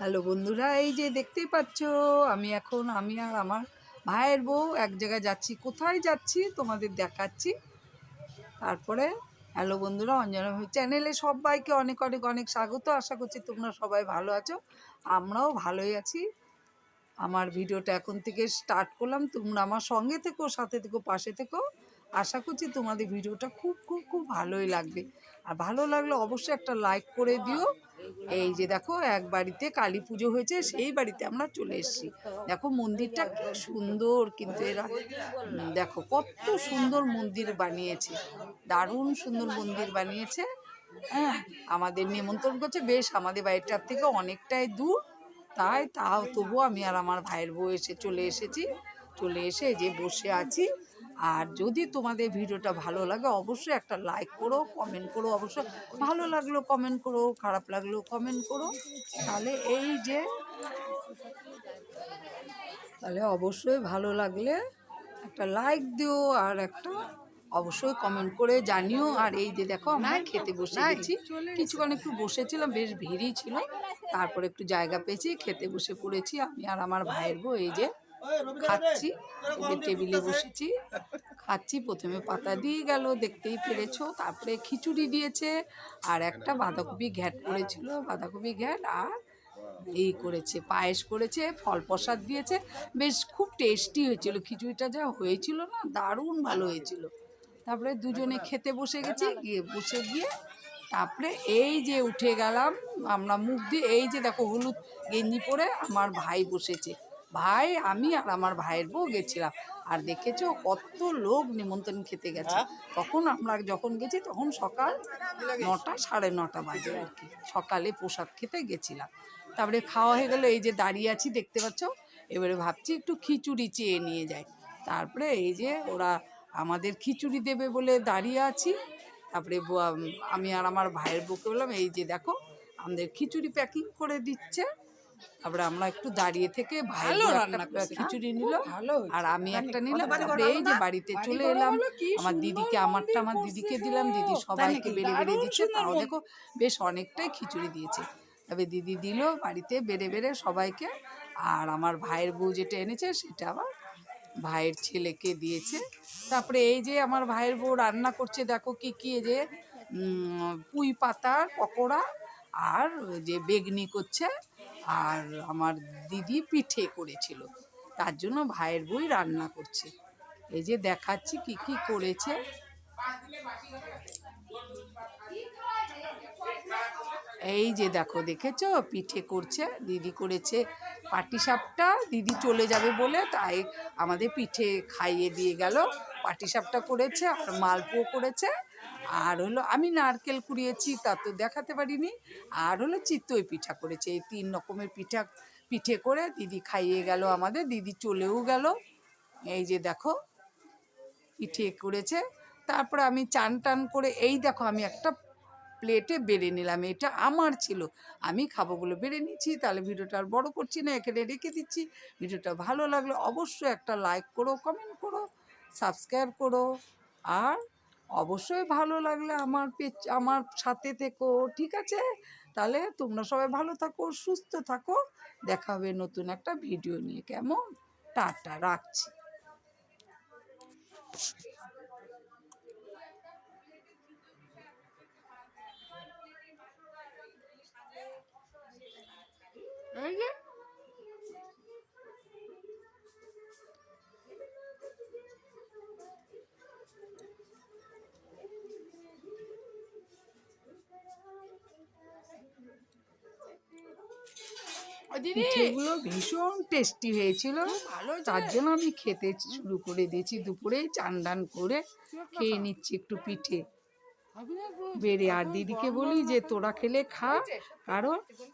Hello বন্ধুরা, এই যে দেখতেই পাচ্ছ, আমি এখন, আমি আর আমার ভাইয়ের বউ এক জায়গায় যাচ্ছি। কোথায় যাচ্ছি? তোমাদের দেখাচ্ছি। তারপরে, হ্যালো বন্ধুরা, অঞ্জনা চ্যানেলে সবাইকে অনেক অনেক অনেক স্বাগত। আশা করছি তোমরা সবাই ভালো আছো। আমরাও ভালোই আছি। আমার ভিডিওটা এখন থেকে স্টার্ট করলাম। তোমরা আমার সঙ্গে থেকো, সাথে থেকো, পাশে থেকো। আশা করছি তোমাদের ভিডিওটা খুব খুব খুব ভালোই লাগবে। আর ভালো লাগলে অবশ্যই একটা লাইক করে দিও। এই যে দেখো, এক বাড়িতে কালী পুজো হয়েছে, সেই বাড়িতে আমরা চলে এসেছি। দেখো মন্দিরটা কি সুন্দর কিন্তু এরা দেখো কত সুন্দর মন্দির বানিয়েছে, দারুণ সুন্দর মন্দির বানিয়েছে। হ্যাঁ আমাদের নিমন্ত্রণ করছে, বেশ আমাদের বাড়িটার থেকে অনেকটাই দূর। তাই তাও তবুও আমি আর আমার ভাইয়ের বউ এসে চলে এসেছি, চলে এসে যে বসে আছি। আর যদি তোমাদের ভিডিওটা ভালো লাগে অবশ্যই একটা লাইক করো কমেন্ট করো অবশ্যই ভালো লাগল কমেন্ট করো খারাপ লাগল কমেন্ট করো। তাহলে এই যে তাহলে অবশ্যই ভালো লাগলে একটা লাইক দিও আর একটা অবশ্যই কমেন্ট করে জানিও। আর এই যে দেখো আমরা খেতে বসে গেছি। কিছুক্ষণ একটু বসেছিলাম বেশ ভিড়ই ছিল। তারপরে একটু জায়গা পেয়েছি খেতে বসে পড়েছি আমি আর আমার ভাইয়ের বউ এই যে খাচ্ছি টেবিলে বসেছি খাচ্ছি প্রথমে পাতা দিয়ে গেল দেখতেই পেরেছ তারপরে খিচুড়ি দিয়েছে আর একটা বাঁধাকপি ঘ্যাট করেছিল বাঁধাকপি ঘ্যাট আর এই করেছে পায়েস করেছে ফল প্রসাদ দিয়েছে বেশ খুব টেস্টি হয়েছিল খিচুড়িটা যা হয়েছিল না দারুণ ভালো হয়েছিল। তারপরে দুজনে খেতে বসে গেছি গিয়ে বসে গিয়ে তারপরে এই যে উঠে গেলাম আমরা মুখ দিয়ে এই যে দেখো হলুদ গেঞ্জি পরে আমার ভাই বসেছে। ভাই আমি আর আমার ভাইয়ের বউ গেছিলাম। আর দেখেছ কত লোক নিমন্ত্রণ খেতে গেছে। তখন আমরা যখন গেছি তখন সকাল নটা সাড়ে নটা বাজে আর কি। সকালে পোশাক খেতে গেছিলাম। তারপরে খাওয়া হয়ে গেলো এই যে দাঁড়িয়ে আছি দেখতে পাচ্ছ? এবারে ভাবছি একটু খিচুড়ি চেয়ে নিয়ে যাই। তারপরে এই যে ওরা আমাদের খিচুড়ি দেবে বলে দাঁড়িয়ে আছি। তারপরে আমি আর আমার ভাইয়ের বউকে বললাম এই যে দেখো আমাদের খিচুড়ি প্যাকিং করে দিচ্ছে। তারপরে আমরা একটু দাঁড়িয়ে থেকে ভালো খিচুড়ি নিল আর আমি একটা নিলাম এই যে বাড়িতে চলে এলাম আমার দিদিকে আমারটা আমার দিদিকে দিলাম দিদি সবাইকে বেড়ে বেড়ে দিচ্ছে তাও দেখো বেশ অনেকটাই খিচুড়ি দিয়েছে। তবে দিদি দিল বাড়িতে বেড়ে বেড়ে সবাইকে আর আমার ভাইয়ের বউ যেটা এনেছে সেটা আবার ভাইয়ের ছেলেকে দিয়েছে। তারপরে এই যে আমার ভাইয়ের বউ রান্না করছে দেখো কি কি যে উম, পুঁই পাতার পকোড়া আর যে বেগনি করছে আর আমার দিদি পিঠে করেছিল। তার জন্য ভাইয়ের বই রান্না করছে। এই যে দেখাচ্ছি কি কি করেছে। এই যে দেখো, দেখেছ? পিঠে করছে, দিদি করেছে পাটিসাপটা, দিদি চলে যাবে বলে তাই আমাদের পিঠে খাইয়ে দিয়ে গেল। পাটিসাপটা করেছে, আর মালপোও করেছে, আর হলো আমি নারকেল কুড়িয়েছি, তা তো দেখাতে পারিনি। আর হলো চিতই পিঠা করেছে, এই তিন রকমের পিঠা, পিঠে করে দিদি খাইয়ে গেল আমাদের, দিদি চলেও গেল। এই যে দেখো, পিঠে করেছে। তারপরে আমি চান টান করে, এই দেখো আমি একটা প্লেটে বেড়ে নিলাম, এটা আমার ছিল। আমি খাব বলে বেড়ে নিচ্ছি তাহলে ভিডিওটা আর বড় করছি না এখানে রেখে দিচ্ছি। ভিডিওটা ভালো লাগলে অবশ্যই একটা লাইক করো কমেন্ট করো সাবস্ক্রাইব করো, আর অবশ্যই ভালো লাগলে আমার পেজ আমার সাথে থেকো, ঠিক আছে? তাহলে তোমরা সবাই ভালো থাকো, সুস্থ থাকো, দেখা হবে নতুন একটা ভিডিও নিয়ে, কেমন? টাটা, রাখছি। পিঠেগুলো ভীষণ টেস্টি হয়েছিল। তার জন্য আমি খেতে শুরু করে দিয়েছি। দুপুরে চান ডান করে খেয়ে নিচ্ছি একটু পিঠে। বেড়ে আর দিদিকে বলি যে তোরা খেলে খা কারণ